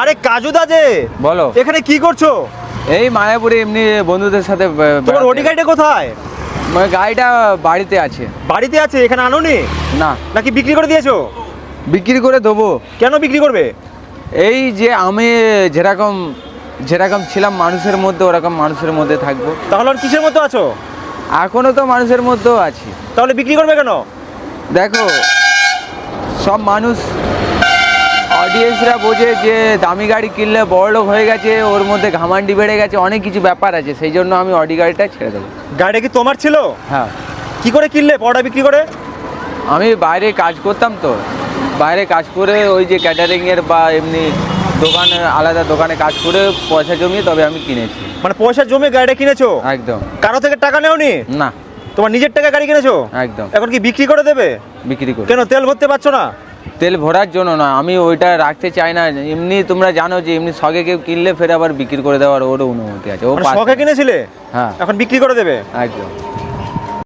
আরে কাজু দা যে বলো। এখানে কি করছ? এই মায়াপুরে এমনি বন্ধুদের সাথে তোমার ওডি গাড়িটা কোথায়? মানে গাড়িটা বাড়িতে আছে। বাড়িতে আছে এখানে আনোনি? না। নাকি বিক্রি করে দিয়েছ? বিক্রি করে দেবো। কেন বিক্রি করবে? এই যে আমি যেরকম যেরকম ছিলাম মানুষের মধ্যে ওরকম মানুষের মধ্যে থাকব। তাহলে আর কিসের মতো আছো? এখনও তো মানুষের মধ্যেও আছি। তাহলে বিক্রি করবে কেন? দেখো সব মানুষ অডিয়েন্সরা বোঝে যে দামি গাড়ি কিনলে বড়লোক হয়ে গেছে ওর মধ্যে ঘামান্ডি বেড়ে গেছে অনেক কিছু ব্যাপার আছে সেই জন্য আমি অডি গাড়িটা ছেড়ে দেবো। গাড়িটা কি তোমার ছিল? হ্যাঁ। কি করে কিনলে? পড়া বিক্রি করে? আমি বাইরে কাজ করতাম তো। বাইরে কাজ করে ওই যে ক্যাটারিংয়ের বা এমনি দোকানে আলাদা দোকানে কাজ করে পয়সা জমিয়ে তবে আমি কিনেছি। মানে পয়সা জমিয়ে গাড়িটা কিনেছো? একদম। কারও থেকে টাকা নেওনি? না। তোমার নিজের টাকা গাড়ি কিনেছো? একদম। এখন কি বিক্রি করে দেবে? বিক্রি করে। কেন তেল ভরতে পারছ না? তেল ভরার জন্য না আমি ওইটা রাখতে চাই না। এমনি তোমরা জানো যে এমনি শখে কেউ কিনলে ফের আবার বিক্রি করে দেওয়ার ওরও অনুমতি আছে। ও মানে শখে কিনেছিলে? হ্যাঁ। এখন বিক্রি করে দেবে? একদম।